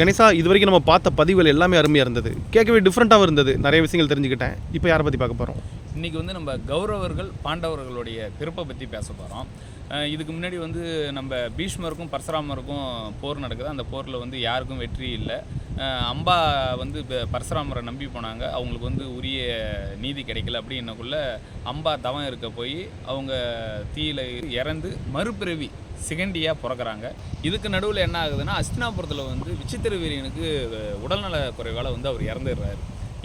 கணேசா இது வரைக்கும் நம்ம பார்த்த பதிவுகள் எல்லாமே அருமையாக இருந்தது. கேட்கவே டிஃப்ரெண்ட்டாகவும் இருந்தது. நிறைய விஷயங்கள் தெரிஞ்சுக்கிட்டேன். இப்போ யாரை பற்றி பார்க்க போகிறோம் இன்றைக்கி வந்து நம்ம கௌரவர்கள் பாண்டவர்களுடைய பிறப்பை பற்றி பேச போகிறோம் இதுக்கு முன்னாடி வந்து நம்ம பீஷ்மருக்கும் பரசுராமருக்கும் போர் நடக்குது. அந்த போரில் வந்து யாருக்கும் வெற்றி இல்லை. அம்பா வந்து இப்போ பரசுராமரை நம்பி போனாங்க. அவங்களுக்கு வந்து உரிய நீதி கிடைக்கல அப்படின்னக்குள்ள அம்பா தவம் இருக்க போய் அவங்க தீயில இறந்து மறுபிறவி சிகண்டியாக பிறக்கறாங்க. இதுக்கு நடுவில் என்ன ஆகுதுன்னா அஸ்தினாபுரத்தில் வந்து விசித்திர வீரியனுக்கு உடல்நல குறைவால் வந்து அவர் இறந்துடுறாரு.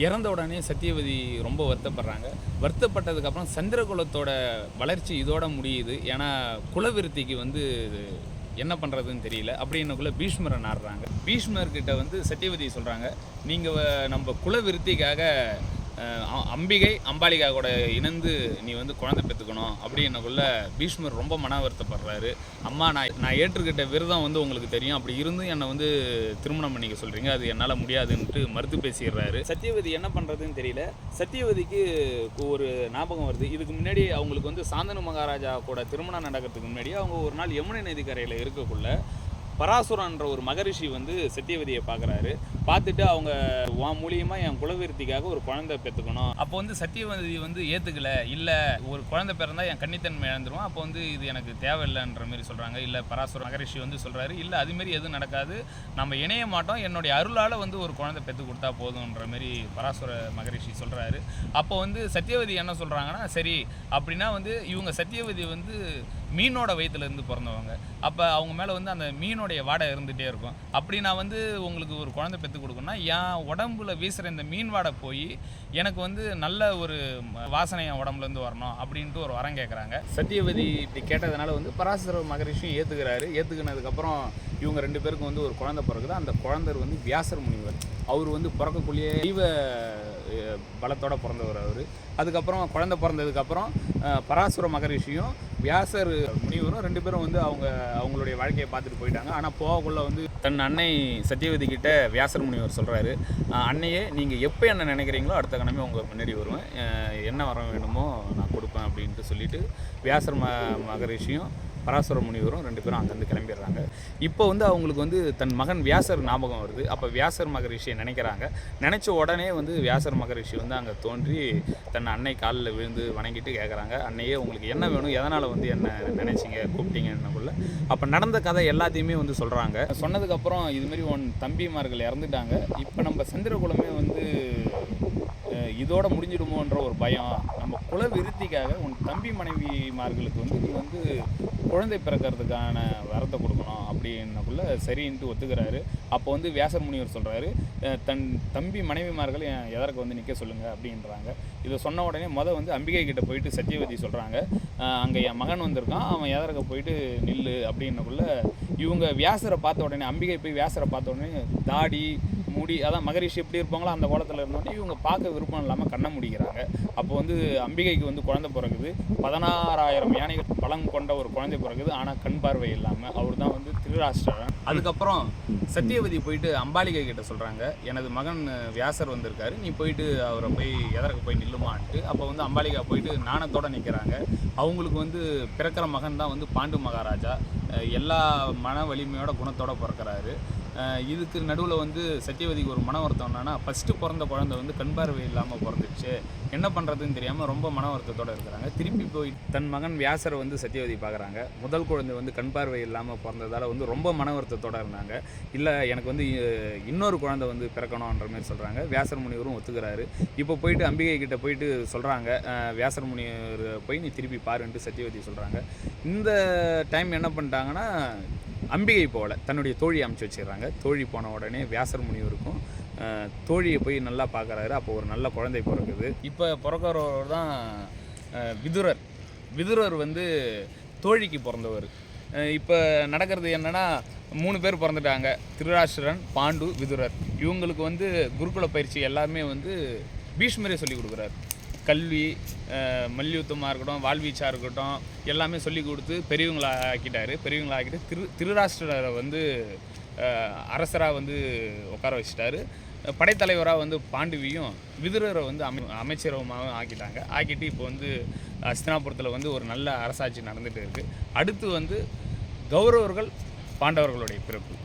இறந்த உடனே சத்தியவதி ரொம்ப வருத்தப்படுறாங்க. வருத்தப்பட்டதுக்கப்புறம் சந்திரகுலத்தோட வளர்ச்சி இதோட முடியுது. ஏன்னா குலவிருத்திக்கு வந்து என்ன பண்ணுறதுன்னு தெரியல. அப்படின்னுக்குள்ளே பீஷ்மரை நாடுறாங்க பீஷ்மர்கிட்ட வந்து சத்தியவதி சொல்கிறாங்க நீங்கள் நம்ம குலவிருத்திக்காக விருத்திக்காக அம்பிகை அம்பாலிகா கூட இணைந்து நீ வந்து குழந்தை பெற்றுக்கணும் அப்படின்னக்குள்ள பீஷ்மர் ரொம்ப மன வருத்தப்படுறாரு. அம்மா நான் நான் ஏற்றுக்கிட்ட விரதம் வந்து உங்களுக்கு தெரியும். அப்படி இருந்தும் என்னை வந்து திருமணம் பண்ணிக்க சொல்கிறீங்க அது என்னால் முடியாதுன்ட்டு மறுத்து பேசிடுறாரு. சத்தியவதி என்ன பண்ணுறதுன்னு தெரியல. சத்தியவதிக்கு ஒரு ஞாபகம் வருது. இதுக்கு முன்னாடி அவங்களுக்கு வந்து சாந்தனு மகாராஜா கூட திருமணம் நடக்கிறதுக்கு முன்னாடி அவங்க ஒரு நாள் யமுனை நதிக்கரையில் இருக்கக்குள்ள பராசுரன்ற ஒரு மகரிஷி வந்து சத்தியவதியை பார்க்குறாரு. பார்த்துட்டு அவங்க உன் மூலியமாக என் குலவிருத்திக்காக ஒரு குழந்தை பெற்றுக்கணும். அப்போ வந்து சத்தியவதி வந்து ஏற்றுக்கல இல்லை ஒரு குழந்தை பிறந்தா என் கன்னித்தன்மை இழந்துருவோம் அப்போ வந்து இது எனக்கு தேவையில்லைன்ற மாதிரி சொல்கிறாங்க இல்லை பராசுர மகரிஷி வந்து சொல்கிறாரு இல்லை அதுமாரி எதுவும் நடக்காது. நம்ம இணைய மாட்டோம். என்னுடைய அருளால் வந்து ஒரு குழந்தை பெற்று கொடுத்தா போதுன்ற மாதிரி பராசுர மகரிஷி சொல்கிறாரு அப்போ வந்து சத்தியவதி என்ன சொல்கிறாங்கன்னா சரி அப்படின்னா வந்து இவங்க சத்தியவதி வந்து மீனோட வயிற்றுலேருந்து பிறந்தவங்க. அப்போ அவங்க மேலே வந்து அந்த மீனுடைய வாடை இருந்துகிட்டே இருக்கும். அப்படி நான் வந்து உங்களுக்கு ஒரு குழந்தை பெற்று கொடுக்கணும்னா என் உடம்புல வீசுகிற இந்த மீன் வாடை போய் எனக்கு வந்து நல்ல ஒரு வாசனை என் உடம்புலேருந்து வரணும் அப்படின்ட்டு ஒரு வரம் கேட்குறாங்க சத்தியவதி இப்படி கேட்டதுனால வந்து பராசர மகரிஷியும் ஏற்றுக்கிறாரு ஏற்றுக்கினதுக்கப்புறம் இவங்க ரெண்டு பேருக்கும் வந்து ஒரு குழந்தை பிறகுதான் அந்த குழந்தை வந்து வியாசர் முனிவர். அவர் வந்து பிறக்கக்கூடிய தெய்வ பலத்தோடு பிறந்தவர் அவர். அதுக்கப்புறம் குழந்த பிறந்ததுக்கப்புறம் பராசுர மகரிஷியும் வியாசர் முனிவரும் ரெண்டு பேரும் வந்து அவங்க அவங்களுடைய வாழ்க்கையை பார்த்துட்டு போயிட்டாங்க. ஆனால் போகக்குள்ளே வந்து தன் அன்னை சத்தியவதி கிட்ட வியாசர் முனிவர் சொல்கிறாரு அன்னையே நீங்கள் எப்போ என்ன நினைக்கிறீங்களோ அடுத்த கிழமை உங்கள் முன்னாடி வருவேன். என்ன வர வேணுமோ நான் கொடுப்பேன் அப்படின்ட்டு சொல்லிட்டு வியாசர் ம மகரிஷியும் பராசுர முனிவரும் ரெண்டு பேரும் அங்கேருந்து கிளம்பிடுறாங்க. இப்போ வந்து அவங்களுக்கு வந்து தன் மகன் வியாசர் ஞாபகம் வருது. அப்போ வியாசர் மகரிஷியை நினைக்கிறாங்க. நினச்ச உடனே வந்து வியாசர் மகரிஷி வந்து அங்கே தோன்றி தன் அன்னை காலில் விழுந்து வணங்கிட்டு கேட்குறாங்க. அன்னையே உங்களுக்கு என்ன வேணும்? எதனால் வந்து என்ன நினச்சிங்க? கூப்பிட்டீங்கன்னுக்குள்ள அப்போ நடந்த கதை எல்லாத்தையுமே வந்து சொல்கிறாங்க சொன்னதுக்கப்புறம் இதுமாரி உன் தம்பிமார்கள் இறந்துட்டாங்க. இப்போ நம்ம சந்திரகுலமே வந்து இதோட முடிஞ்சிடுமோன்ற ஒரு பயம். நம்ம குல விருத்திக்காக உன் தம்பி மனைவிமார்களுக்கு வந்து நீ வந்து குழந்தை பிறக்கிறதுக்கான வரத்தை கொடுக்கணும் அப்படின்னக்குள்ள சரின்ட்டு ஒத்துக்கிறாரு. அப்போ வந்து வியாசர் முனிவர் சொல்கிறாரு தன் தம்பி மனைவிமார்கள் என் எதற்கு வந்து நிற்க சொல்லுங்கள் அப்படின்றாங்க. இதை சொன்ன உடனே மொதல் வந்து அம்பிகை கிட்ட போயிட்டு சத்தியவதி சொல்கிறாங்க அங்கே என் மகன் வந்திருக்கான் அவன் எதற்கு போயிட்டு நில்லு? அப்படின்னக்குள்ள இவங்க வியாசரை பார்த்த உடனே அம்பிகை போய் வியாசரை பார்த்த உடனே தாடி முடி அதான் மகரிஷி எப்படி இருப்பாங்களோ அந்த கோலத்தில் இருந்தோடனே இவங்க பார்க்க விருப்பம் இல்லாமல் கண்ணை முடிக்கிறாங்க. அப்போ வந்து அம்பிகைக்கு வந்து குழந்தை பிறகுது பதினாறாயிரம் யானைகள் பலம் கொண்ட ஒரு குழந்தை பிறகுது ஆனால் கண் பார்வை இல்லாமல் அவர் தான் வந்து திருராஷ்டிரன். அதுக்கப்புறம் சத்தியவதி போயிட்டு அம்பாலிகை கிட்ட சொல்கிறாங்க எனது மகன் வியாசர் வந்திருக்காரு. நீ போயிட்டு அவரை போய் எதற்கு போய் நில்லுமான்ட்டு. அப்போ வந்து அம்பாலிகா போயிட்டு நாணத்தோட நிற்கிறாங்க அவங்களுக்கு வந்து பிறக்கிற மகன் தான் வந்து பாண்டு மகாராஜா. எல்லா மன வலிமையோட குணத்தோட பிறக்கிறாரு. இதுக்கு நடுவில் வந்து சத்தியவதிக்கு ஒரு மன வருத்தம் என்னன்னா ஃபஸ்ட்டு பிறந்த குழந்தை வந்து கண் பார்வை இல்லாமல் பிறந்துச்சு. என்ன பண்ணுறதுன்னு தெரியாமல் ரொம்ப மன வருத்தத்தோடு இருக்கிறாங்க. திருப்பி போய் தன் மகன் வியாசரை வந்து சத்தியவதி பார்க்குறாங்க. முதல் குழந்தை வந்து கண் பார்வை இல்லாமல் பிறந்ததால் வந்து ரொம்ப மன வருத்தத்தோடு இருந்தாங்க. இல்லை எனக்கு வந்து இன்னொரு குழந்தை வந்து பிறக்கணுன்ற மாதிரி சொல்கிறாங்க வியாசர் முனிவரும் ஒத்துக்கிறாரு. இப்போ போயிட்டு அம்பிகை கிட்ட போயிட்டு சொல்கிறாங்க வியாசர் முனிவர் போய் நீ திருப்பி பாருன்ட்டு சத்தியவதி சொல்கிறாங்க இந்த டைம் என்ன பண்ணிட்டாங்கன்னா அம்பிகை போகல தன்னுடைய தோழி அமைச்சு வச்சிடுறாங்க. தோழி போன உடனே வியாசர் முனிவருக்கும் தோழியை போய் நல்லா பார்க்குறாரு அப்போ ஒரு நல்ல குழந்தை பிறக்குது. இப்போ பிறக்கிறவர் தான் விதுரர். விதுரர் வந்து தோழிக்கு பிறந்தவர். இப்போ நடக்கிறது என்னென்னா மூணு பேர் பிறந்துட்டாங்க. திருராஷ்டிரன் பாண்டு விதுரர். இவங்களுக்கு வந்து குருகுல பயிற்சி எல்லாமே வந்து பீஷ்மரே சொல்லி கொடுக்குறாரு. கல்வி மல்யுத்தமாக இருக்கட்டும் வாழ்வீச்சாக இருக்கட்டும் எல்லாமே சொல்லி கொடுத்து பெரியவங்களா ஆக்கிட்டாரு பெரியவங்களா ஆக்கிட்டு திரு திருராஷ்டிரரை வந்து அரசராக வந்து உட்கார வச்சுட்டாரு. படைத்தலைவராக வந்து பாண்டுவியும் விதுரரை வந்து அமை அமைச்சரவமாகவும் ஆக்கிட்டாங்க. ஆக்கிட்டு இப்போ வந்து அஸ்தினாபுரத்தில் வந்து ஒரு நல்ல அரசாட்சி நடந்துகிட்டு இருக்குது அடுத்து வந்து கௌரவர்கள் பாண்டவர்களுடைய பிறப்பு.